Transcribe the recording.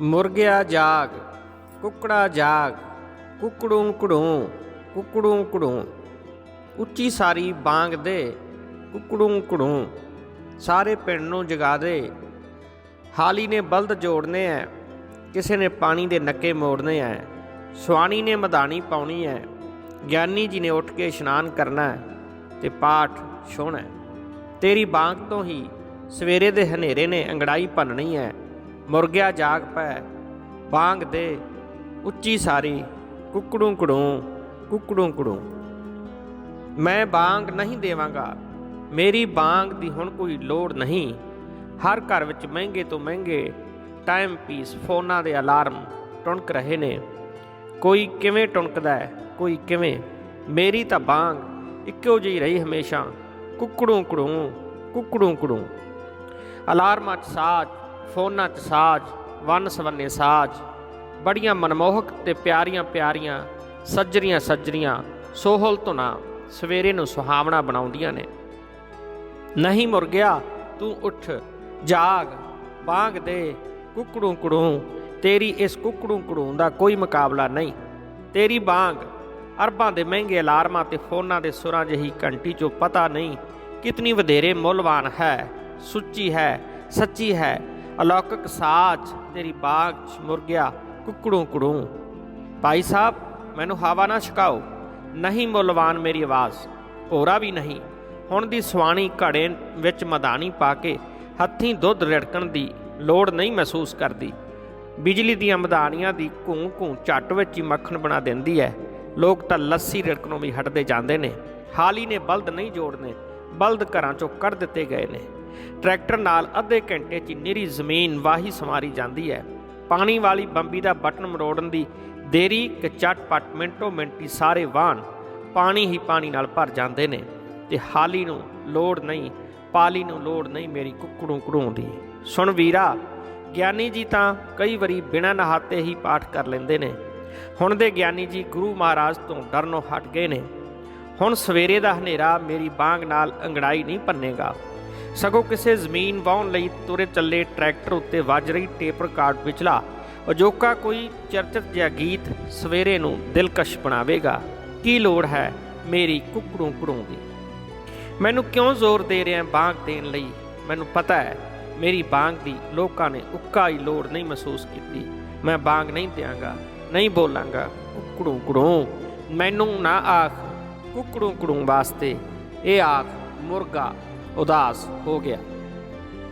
ਮੁਰਗਿਆ ਜਾਗ, ਕੁੱਕੜਾ ਜਾਗ, ਕੁੱਕੜੂ ਕੁੜੂ ਕੁੱਕੜੂ ਕੁੜੂ। ਉੱਚੀ ਸਾਰੀ ਬਾਂਗ ਦੇ ਕੁੱਕੜੂ ਕੁੜੂ, ਸਾਰੇ ਪਿੰਡ ਨੂੰ ਜਗਾ ਦੇ। ਹਾਲੀ ਨੇ ਬਲਦ ਜੋੜਨੇ ਐ, ਕਿਸੇ ਨੇ ਪਾਣੀ ਦੇ ਨੱਕੇ ਮੋੜਨੇ ਐ, ਸੁਆਣੀ ਨੇ ਮਧਾਣੀ ਪਾਉਣੀ ਐ, ਗਿਆਨੀ ਜੀ ਨੇ ਉੱਠ ਕੇ ਇਸ਼ਨਾਨ ਕਰਨਾ ਹੈ ਤੇ ਪਾਠ ਛੋਣਾ ਤੇਰੀ ਬਾਂਗ ਤੋਂ ਹੀ ਸਵੇਰੇ ਦੇ ਹਨੇਰੇ ਨੇ ਅੰਗੜਾਈ ਭੰਨਣੀ ਐ ਮੁਰਗਿਆ ਜਾਗ ਪੈ, ਬਾਂਗ ਦੇ ਉੱਚੀ ਸਾਰੀ ਕੁੱਕੜੂ ਕੁੜੂ ਕੁੱਕੜੂ ਕੁੜੂ। ਮੈਂ ਬਾਂਗ ਨਹੀਂ ਦੇਵਾਂਗਾ, ਮੇਰੀ ਬਾਂਗ ਦੀ ਹੁਣ ਕੋਈ ਲੋੜ ਨਹੀਂ। ਹਰ ਘਰ ਵਿੱਚ ਮਹਿੰਗੇ ਤੋਂ ਮਹਿੰਗੇ ਟਾਈਮ ਪੀਸ ਫੋਨਾਂ ਦੇ ਅਲਾਰਮ ਟੁਣਕ ਰਹੇ ਨੇ। ਕੋਈ ਕਿਵੇਂ ਟੁਣਕਦਾ ਹੈ, ਕੋਈ ਕਿਵੇਂ? ਮੇਰੀ ਤਾਂ ਬਾਂਗ ਇੱਕੋ ਜਿਹੀ ਰਹੀ ਹਮੇਸ਼ਾ, ਕੁੱਕੜੂ ਕੜੂ ਕੁੱਕੜੂ ਕੜੂ। ਅਲਾਰਮਾਂ 'ਚ ਸਾਜ਼ ਫੋਨਾਂ 'ਚ ਸਾਜ਼, ਵੰਨ ਸਵੰਨੇ ਸਾਜ਼। ਬੜੀਆਂ ਮਨਮੋਹਕ ਤੇ ਪਿਆਰੀਆਂ ਪਿਆਰੀਆਂ, ਸੱਜਰੀਆਂ ਸੱਜਰੀਆਂ, ਸੋਹਲ ਧੁਨਾ ਸਵੇਰੇ ਨੂੰ ਸੁਹਾਵਣਾ ਬਣਾਉਂਦੀਆਂ ਨੇ। ਨਹੀਂ ਮੁਰਗਿਆ, ਤੂੰ ਉੱਠ, ਜਾਗ, ਬਾਂਗ ਦੇ, ਕੁੱਕੜੂ ਕੁੜੂ। ਤੇਰੀ ਇਸ ਕੁੱਕੜੂ ਕੁੜੂ ਦਾ ਕੋਈ ਮੁਕਾਬਲਾ ਨਹੀਂ। ਤੇਰੀ ਬਾਂਗ, ਅਰਬਾਂ ਦੇ ਮਹਿੰਗੇ ਅਲਾਰਮਾਂ ਤੇ ਫੋਨਾਂ ਦੇ ਸੁਰਾਂ ਜਿਹੀ ਘੰਟੀ ਚੋਂ ਪਤਾ ਨਹੀਂ ਕਿਤਨੀ ਵਧੇਰੇ ਮੁੱਲਵਾਨ ਹੈ, ਸੁੱਚੀ ਹੈ, ਸੱਚੀ ਹੈ ਅਲੌਕਿਕ ਸਾਚ ਤੇਰੀ ਬਾਗ 'ਚ ਮੁਰਗਿਆ ਕੁੱਕੜੂ ਕੁੜੂ ਭਾਈ ਸਾਹਿਬ, ਮੈਨੂੰ ਹਵਾ ਨਾ ਛਕਾਓ। ਨਹੀਂ ਮੁੱਲਵਾਨ ਮੇਰੀ ਆਵਾਜ਼, ਭੋਰਾ ਵੀ ਨਹੀਂ। ਹੁਣ ਦੀ ਸਵਾਣੀ ਘੜੇ ਵਿੱਚ ਮਦਾਨੀ ਪਾ ਕੇ ਹੱਥੀਂ ਦੁੱਧ ਰਿੜਕਣ ਦੀ ਲੋੜ ਨਹੀਂ ਮਹਿਸੂਸ ਕਰਦੀ। ਬਿਜਲੀ ਦੀਆਂ ਮਦਾਨੀਆਂ ਦੀ ਘੂੰ ਘੂੰ ਝੱਟ ਵਿੱਚ ਹੀ ਮੱਖਣ ਬਣਾ ਦਿੰਦੀ ਹੈ ਲੋਕ ਤਾਂ ਲੱਸੀ ਰਿੜਕਣੋਂ ਵੀ ਹਟਦੇ ਜਾਂਦੇ ਨੇ। ਹਾਲੀ ਨੇ ਬਲਦ ਨਹੀਂ ਜੋੜਨੇ, ਬਲਦ ਘਰਾਂ ਚੋਂ ਕੱਢ ਦਿੱਤੇ ਗਏ ਨੇ। ਟਰੈਕਟਰ ਨਾਲ ਅੱਧੇ ਘੰਟੇ 'ਚ ਹੀ ਨਿਰੀ ਜ਼ਮੀਨ ਵਾਹੀ ਸਮਾਰੀ ਜਾਂਦੀ ਹੈ। ਪਾਣੀ ਵਾਲੀ ਬੰਬੀ ਦਾ ਬਟਨ ਮਰੋੜਨ ਦੀ ਦੇਰੀ ਕਿ ਝਟਪਟ ਮਿੰਟੋ ਮਿੰਟੀ ਸਾਰੇ ਵਾਹਨ ਪਾਣੀ ਹੀ ਪਾਣੀ ਨਾਲ ਭਰ ਜਾਂਦੇ ਨੇ ਤੇ ਹਾਲੀ ਨੂੰ ਲੋੜ ਨਹੀਂ, ਪਾਲੀ ਨੂੰ ਲੋੜ ਨਹੀਂ ਮੇਰੀ ਕੁੱਕੜੂ ਕੜੂ ਦੀ ਸੁਣ ਵੀਰਾ, ਗਿਆਨੀ ਜੀ ਤਾਂ ਕਈ ਵਾਰੀ ਬਿਨਾਂ ਨਹਾਤੇ ਹੀ ਪਾਠ ਕਰ ਲੈਂਦੇ ਨੇ। ਹੁਣ ਦੇ ਗਿਆਨੀ ਜੀ ਗੁਰੂ ਮਹਾਰਾਜ ਤੋਂ ਡਰਨੋਂ ਹਟ ਗਏ ਨੇ। ਹੁਣ ਸਵੇਰੇ ਦਾ ਹਨੇਰਾ ਮੇਰੀ ਬਾਂਗ ਨਾਲ ਅੰਗੜਾਈ ਨਹੀਂ ਭੰਨੇਗਾ ਸਗੋਂ ਕਿਸੇ ਜ਼ਮੀਨ ਵਾਹੁਣ ਲਈ ਤੁਰੇ ਚੱਲੇ ਟਰੈਕਟਰ ਉੱਤੇ ਵੱਜ ਰਹੀ ਟੇਪ ਰਿਕਾਰਡ ਵਿਚਲਾ ਅਜੋਕਾ ਕੋਈ ਚਰਚਿਤ ਜਿਹਾ ਗੀਤ ਸਵੇਰੇ ਨੂੰ ਦਿਲਕਸ਼ ਬਣਾਵੇਗਾ। ਕੀ ਲੋੜ ਹੈ ਮੇਰੀ ਕੁੱਕੜੂ ਕੜੂ ਦੀ? ਮੈਨੂੰ ਕਿਉਂ ਜ਼ੋਰ ਦੇ ਰਿਹਾ ਬਾਂਗ ਦੇਣ ਲਈ? ਮੈਨੂੰ ਪਤਾ ਹੈ ਮੇਰੀ ਬਾਂਗ ਦੀ ਲੋਕਾਂ ਨੇ ਉੱਕਾ ਹੀ ਲੋੜ ਨਹੀਂ ਮਹਿਸੂਸ ਕੀਤੀ। ਮੈਂ ਬਾਂਗ ਨਹੀਂ ਦਿਆਂਗਾ, ਨਹੀਂ ਬੋਲਾਂਗਾ, ਕੁੱਕੜੂ ਕੜੂ ਮੈਨੂੰ ਨਾ ਆਖ ਕੁੱਕੜੂ ਕੜੂ ਵਾਸਤੇ, ਇਹ ਆਖ ਮੁਰਗਾ ਉਦਾਸ ਹੋ ਗਿਆ।